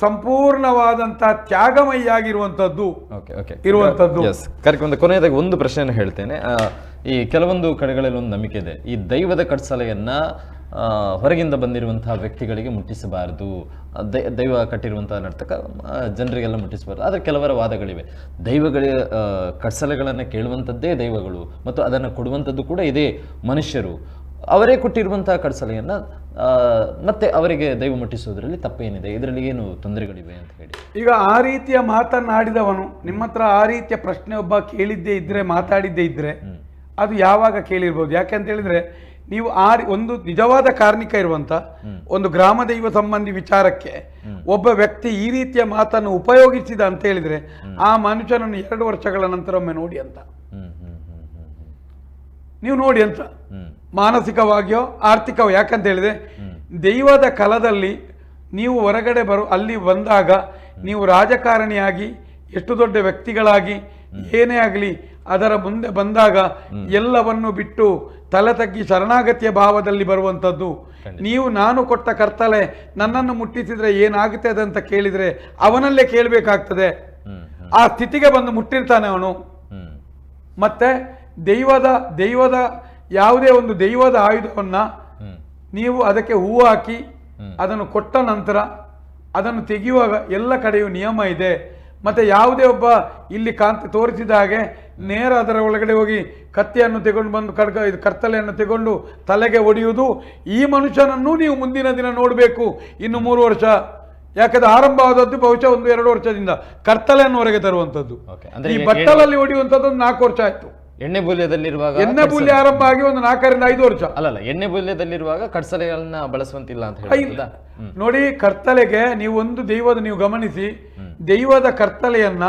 ಸಂಪೂರ್ಣವಾದಂಥ ತ್ಯಾಗಮಯಿಯಾಗಿರುವಂಥದ್ದು ಓಕೆ ಇರುವಂಥದ್ದು. ಎಸ್ ಕಾರ್ಯಕ್ರಮದ ಕೊನೆಯದಾಗಿ ಒಂದು ಪ್ರಶ್ನೆಯನ್ನು ಹೇಳ್ತೇನೆ. ಈ ಕೆಲವೊಂದು ಕಡೆಗಳಲ್ಲಿ ಒಂದು ನಂಬಿಕೆ ಇದೆ. ಈ ದೈವದ ಕಟ್ಸಲೆಯನ್ನ ಹೊರಗಿಂದ ಬಂದಿರುವಂತಹ ವ್ಯಕ್ತಿಗಳಿಗೆ ಮುಟ್ಟಿಸಬಾರದು. ದೈವ ಕಟ್ಟಿರುವಂತಹ ನರ್ತಕ ಜನರಿಗೆಲ್ಲ ಮುಟ್ಟಿಸಬಾರದು. ಆದರೆ ಕೆಲವರ ವಾದಗಳಿವೆ. ದೈವಗಳ ಕಟ್ಸಲೆಗಳನ್ನು ಕೇಳುವಂಥದ್ದೇ ದೈವಗಳು ಮತ್ತು ಅದನ್ನು ಕೊಡುವಂಥದ್ದು ಕೂಡ ಇದೇ ಮನುಷ್ಯರು. ಅವರೇ ಕೊಟ್ಟಿರುವಂತಹ ಕಡ್ಸಲೆಯನ್ನ ಮತ್ತೆ ಅವರಿಗೆ ದೈವ ಮುಟ್ಟಿಸೋದ್ರಲ್ಲಿ ತಪ್ಪೇನಿದೆ. ಇದರಲ್ಲಿ ಏನು ತೊಂದರೆಗಳಿವೆ ಅಂತ ಹೇಳಿ. ಈಗ ಆ ರೀತಿಯ ಮಾತನ್ನಾಡಿದವನು ನಿಮ್ಮ ಹತ್ರ ಆ ರೀತಿಯ ಪ್ರಶ್ನೆ ಒಬ್ಬ ಕೇಳಿದ್ದೇ ಇದ್ರೆ ಮಾತಾಡಿದ್ದೇ ಇದ್ರೆ ಅದು ಯಾವಾಗ ಕೇಳಿರ್ಬೋದು? ಯಾಕೆಂತ ಹೇಳಿದ್ರೆ ನೀವು ಆ ರೀ- ಒಂದು ನಿಜವಾದ ಕಾರ್ಮಿಕ ಇರುವಂತ ಒಂದು ಗ್ರಾಮ ದೈವ ಸಂಬಂಧಿ ವಿಚಾರಕ್ಕೆ ಒಬ್ಬ ವ್ಯಕ್ತಿ ಈ ರೀತಿಯ ಮಾತನ್ನು ಉಪಯೋಗಿಸಿದ ಅಂತ ಹೇಳಿದ್ರೆ ಆ ಮನುಷ್ಯನನ್ನು ಎರಡು ವರ್ಷಗಳ ನಂತರ ಒಮ್ಮೆ ನೋಡಿ ಅಂತ. ಹ್ಮ್ ಹ್ಮ್. ನೀವು ನೋಡಿ ಅಂತ. ಮಾನಸಿಕವಾಗಿಯೋ ಆರ್ಥಿಕವೋ ಯಾಕಂತ ಹೇಳಿದೆ ದೈವದ ಕಲದಲ್ಲಿ ನೀವು ಹೊರಗಡೆ ಬರು ಅಲ್ಲಿ ಬಂದಾಗ ನೀವು ರಾಜಕಾರಣಿಯಾಗಿ ಎಷ್ಟು ದೊಡ್ಡ ವ್ಯಕ್ತಿಗಳಾಗಿ ಏನೇ ಆಗಲಿ ಅದರ ಮುಂದೆ ಬಂದಾಗ ಎಲ್ಲವನ್ನು ಬಿಟ್ಟು ತಲೆ ತಗ್ಗಿ ಶರಣಾಗತಿಯ ಭಾವದಲ್ಲಿ ಬರುವಂಥದ್ದು. ನೀವು ನಾನು ಕೊಟ್ಟ ಕರ್ತಲೆ ನನ್ನನ್ನು ಮುಟ್ಟಿಸಿದ್ರೆ ಏನಾಗುತ್ತೆ ಅಂತ ಕೇಳಿದರೆ ಅವನಲ್ಲೇ ಕೇಳಬೇಕಾಗ್ತದೆ. ಆ ಸ್ಥಿತಿಗೆ ಬಂದು ಮುಟ್ಟಿರ್ತಾನೆ ಅವನು. ಮತ್ತೆ ದೈವದ ದೈವದ ಯಾವುದೇ ಒಂದು ದೈವದ ಆಯುಧವನ್ನು ನೀವು ಅದಕ್ಕೆ ಹೂವು ಹಾಕಿ ಅದನ್ನು ಕೊಟ್ಟ ನಂತರ ಅದನ್ನು ತೆಗೆಯುವಾಗ ಎಲ್ಲ ಕಡೆಯೂ ನಿಯಮ ಇದೆ. ಮತ್ತೆ ಯಾವುದೇ ಒಬ್ಬ ಇಲ್ಲಿ ಕಾಂತಿ ತೋರಿಸಿದ ಹಾಗೆ ನೇರ ಅದರ ಒಳಗಡೆ ಹೋಗಿ ಕತ್ತಿಯನ್ನು ತೆಗೊಂಡು ಬಂದು ಕಡ್ಗ ಇದು ಕರ್ತಲೆಯನ್ನು ತೆಗೊಂಡು ತಲೆಗೆ ಒಡೆಯುವುದು ಈ ಮನುಷ್ಯನನ್ನು ನೀವು ಮುಂದಿನ ದಿನ ನೋಡಬೇಕು. ಇನ್ನು ಮೂರು ವರ್ಷ. ಯಾಕಂದ್ರೆ ಆರಂಭವಾದದ್ದು ಬಹುಶಃ ಒಂದು ಎರಡು ವರ್ಷದಿಂದ ಕರ್ತಲೆಯನ್ನು ಹೊರಗೆ ತರುವಂಥದ್ದು. ಈ ಬಟ್ಟಲಲ್ಲಿ ಹೊಡೆಯುವಂಥದ್ದು ಒಂದು ನಾಲ್ಕು ವರ್ಷ ಆಯ್ತು. ಎಣ್ಣೆ ಬೂಲ್ಯದಲ್ಲಿರುವಾಗ ಎಣ್ಣೆ ಬೂಲ್ಯ ಆರಂಭ ಆಗಿ ಒಂದು ನಾಲ್ಕರಿಂದ ಐದು ವರ್ಷ. ಅಲ್ಲಲ್ಲ ಎಣ್ಣೆ ಬೂಲ್ಯದಲ್ಲಿರುವಾಗ ಕಡ್ಸಲೆಗಳನ್ನ ಬಳಸುವಂತಿಲ್ಲ ಅಂತ ಐ- ನೋಡಿ ಕರ್ತಲೆಗೆ ನೀವು ಒಂದು ದೈವದ ನೀವು ಗಮನಿಸಿ ದೈವದ ಕರ್ತಲೆಯನ್ನ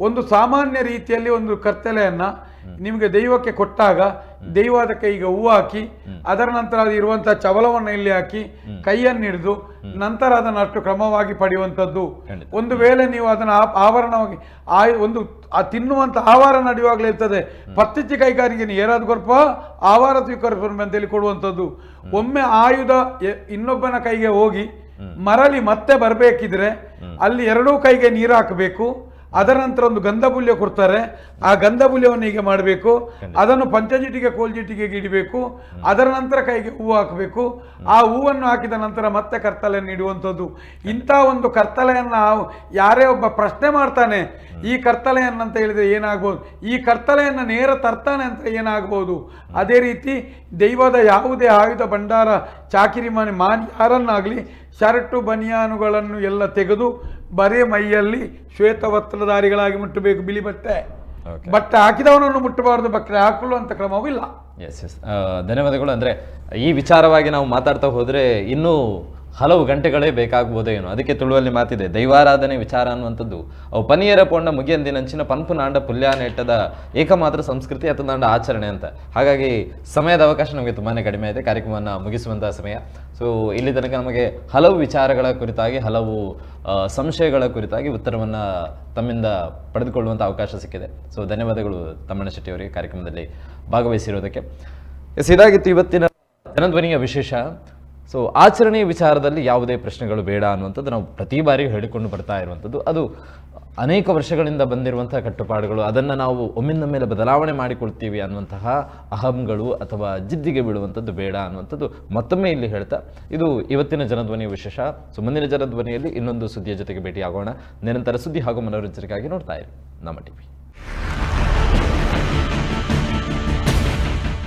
ಒಂದು ಸಾಮಾನ್ಯ ರೀತಿಯಲ್ಲಿ ಒಂದು ಕರ್ತಲೆಯನ್ನ ನಿಮಗೆ ದೈವಕ್ಕೆ ಕೊಟ್ಟಾಗ ದೈವ ಅದಕ್ಕೆ ಈಗ ಹೂವು ಹಾಕಿ ಅದರ ನಂತರ ಅದು ಇರುವಂತಹ ಚವಲವನ್ನು ಇಲ್ಲಿ ಹಾಕಿ ಕೈಯನ್ನು ಹಿಡಿದು ನಂತರ ಅದನ್ನು ಅಷ್ಟು ಕ್ರಮವಾಗಿ ಪಡೆಯುವಂಥದ್ದು. ಒಂದು ವೇಳೆ ನೀವು ಅದನ್ನು ಆವರಣವಾಗಿ ಆ ಒಂದು ಆ ತಿನ್ನುವಂತ ಆಹಾರ ನಡೆಯುವಾಗಲೇ ಇರ್ತದೆ. ಪತ್ತಿಚ್ಚಿ ಕೈಗಾರಿಕೆ ಏರಾದ ಗೊರ್ಪ ಆಹಾರ ಅಂತ ಹೇಳಿ ಕೊಡುವಂಥದ್ದು. ಒಮ್ಮೆ ಆಯುಧ ಇನ್ನೊಬ್ಬನ ಕೈಗೆ ಹೋಗಿ ಮರಳಿ ಮತ್ತೆ ಬರಬೇಕಿದ್ರೆ ಅಲ್ಲಿ ಎರಡೂ ಕೈಗೆ ನೀರು ಹಾಕಬೇಕು. ಅದರ ನಂತರ ಒಂದು ಗಂಧಬುಲ್ಯ ಕೊಡ್ತಾರೆ. ಆ ಗಂಧಬುಲ್ಯವನ್ನು ಹೀಗೆ ಮಾಡಬೇಕು? ಅದನ್ನು ಪಂಚಜಿಟಿಗೆ ಕೋಲ್ಜಿಟಿಗೆ ಇಡಬೇಕು. ಅದರ ನಂತರ ಕೈಗೆ ಹೂವು ಹಾಕಬೇಕು. ಆ ಹೂವನ್ನು ಹಾಕಿದ ನಂತರ ಮತ್ತೆ ಕರ್ತಲೆಯನ್ನು ಇಡುವಂಥದ್ದು ಇಂಥ ಒಂದು ಕರ್ತಲೆಯನ್ನು ಯಾರೇ ಒಬ್ಬ ಪ್ರಶ್ನೆ ಮಾಡ್ತಾನೆ ಈ ಕರ್ತಲೆಯನ್ನು ಅಂತ ಹೇಳಿದರೆ ಏನಾಗ್ಬೋದು? ಈ ಕರ್ತಲೆಯನ್ನು ನೇರ ತರ್ತಾನೆ ಅಂತ ಏನಾಗ್ಬೋದು? ಅದೇ ರೀತಿ ದೈವದ ಯಾವುದೇ ಆಯುಧ ಭಂಡಾರ ಚಾಕಿರಿ ಮನೆ ಮಾನ್ ಯಾರನ್ನಾಗಲಿ ಶರ್ಟು ಬನಿಯಾನುಗಳನ್ನು ಎಲ್ಲ ತೆಗೆದು ಬರೇ ಮೈಯಲ್ಲಿ ಶ್ವೇತ ವಸ್ತ್ರಧಾರಿಗಳಾಗಿ ಮುಟ್ಟಬೇಕು ಬಿಳಿ ಬಟ್ಟೆ. ಬಟ್ಟೆ ಹಾಕಿದವನನ್ನು ಮುಟ್ಟಬಾರದು ಬಟ್ಟೆ ಹಾಕೊಳ್ಳುವಂಥ ಕ್ರಮವಿಲ್ಲ. ಎಸ್ ಎಸ್ ಧನ್ಯವಾದಗಳು. ಅಂದರೆ ಈ ವಿಚಾರವಾಗಿ ನಾವು ಮಾತಾಡ್ತಾ ಹೋದರೆ ಇನ್ನೂ ಹಲವು ಗಂಟೆಗಳೇ ಬೇಕಾಗ್ಬೋದೇನೋ ಅದಕ್ಕೆ ತುಳುವಲ್ಲಿ ಮಾತಿದೆ, ದೈವಾರಾಧನೆ ವಿಚಾರ ಅನ್ನುವಂಥದ್ದು. ಅವು ಪನಿಯರ ಪೊಂಡ ಮುಗಿಯಂದಿನಂಚಿನ ಪನ್ಪು ನಾಂಡ ಪುಲ್ಯ ನೆಟ್ಟದ ಏಕಮಾತ್ರ ಸಂಸ್ಕೃತಿ ಅಥವಾ ನಾಂಡ ಆಚರಣೆ ಅಂತ. ಹಾಗಾಗಿ ಸಮಯದ ಅವಕಾಶ ನಮಗೆ ತುಂಬಾನೇ ಕಡಿಮೆ ಇದೆ. ಕಾರ್ಯಕ್ರಮವನ್ನು ಮುಗಿಸುವಂತಹ ಸಮಯ. ಸೊ ಇಲ್ಲಿ ತನಕ ನಮಗೆ ಹಲವು ವಿಚಾರಗಳ ಕುರಿತಾಗಿ, ಹಲವು ಸಂಶಯಗಳ ಕುರಿತಾಗಿ ಉತ್ತರವನ್ನು ತಮ್ಮಿಂದ ಪಡೆದುಕೊಳ್ಳುವಂಥ ಅವಕಾಶ ಸಿಕ್ಕಿದೆ. ಸೊ ಧನ್ಯವಾದಗಳು ತಮ್ಮಣ್ಣ ಶೆಟ್ಟಿ ಅವರಿಗೆ ಕಾರ್ಯಕ್ರಮದಲ್ಲಿ ಭಾಗವಹಿಸಿರೋದಕ್ಕೆ. ಎಸ್, ಇದಾಗಿತ್ತು ಇವತ್ತಿನ ಜನಧ್ವನಿಯ ವಿಶೇಷ. ಸೊ ಆಚರಣೆಯ ವಿಚಾರದಲ್ಲಿ ಯಾವುದೇ ಪ್ರಶ್ನೆಗಳು ಬೇಡ ಅನ್ನುವಂಥದ್ದು ನಾವು ಪ್ರತಿ ಬಾರಿ ಹೇಳಿಕೊಂಡು ಬರ್ತಾ ಇರುವಂಥದ್ದು. ಅದು ಅನೇಕ ವರ್ಷಗಳಿಂದ ಬಂದಿರುವಂತಹ ಕಟ್ಟುಪಾಡುಗಳು. ಅದನ್ನು ನಾವು ಒಮ್ಮಿಂದ ಮೇಲೆ ಬದಲಾವಣೆ ಮಾಡಿಕೊಳ್ತೀವಿ ಅನ್ನುವಂತಹ ಅಹಂಗಳು ಅಥವಾ ಜಿದ್ದಿಗೆ ಬೀಳುವಂಥದ್ದು ಬೇಡ ಅನ್ನುವಂಥದ್ದು ಮತ್ತೊಮ್ಮೆ ಇಲ್ಲಿ ಹೇಳ್ತಾ, ಇದು ಇವತ್ತಿನ ಜನಧ್ವನಿಯ ವಿಶೇಷ. ಸೊ ಮುಂದಿನ ಜನಧ್ವನಿಯಲ್ಲಿ ಇನ್ನೊಂದು ಸುದ್ದಿಯ ಜೊತೆಗೆ ಭೇಟಿಯಾಗೋಣ. ನಿರಂತರ ಸುದ್ದಿ ಹಾಗೂ ಮನೋರಂಜನೆಗಾಗಿ ನೋಡ್ತಾ ಇರಿ ನಮ್ಮ ಟಿವಿ.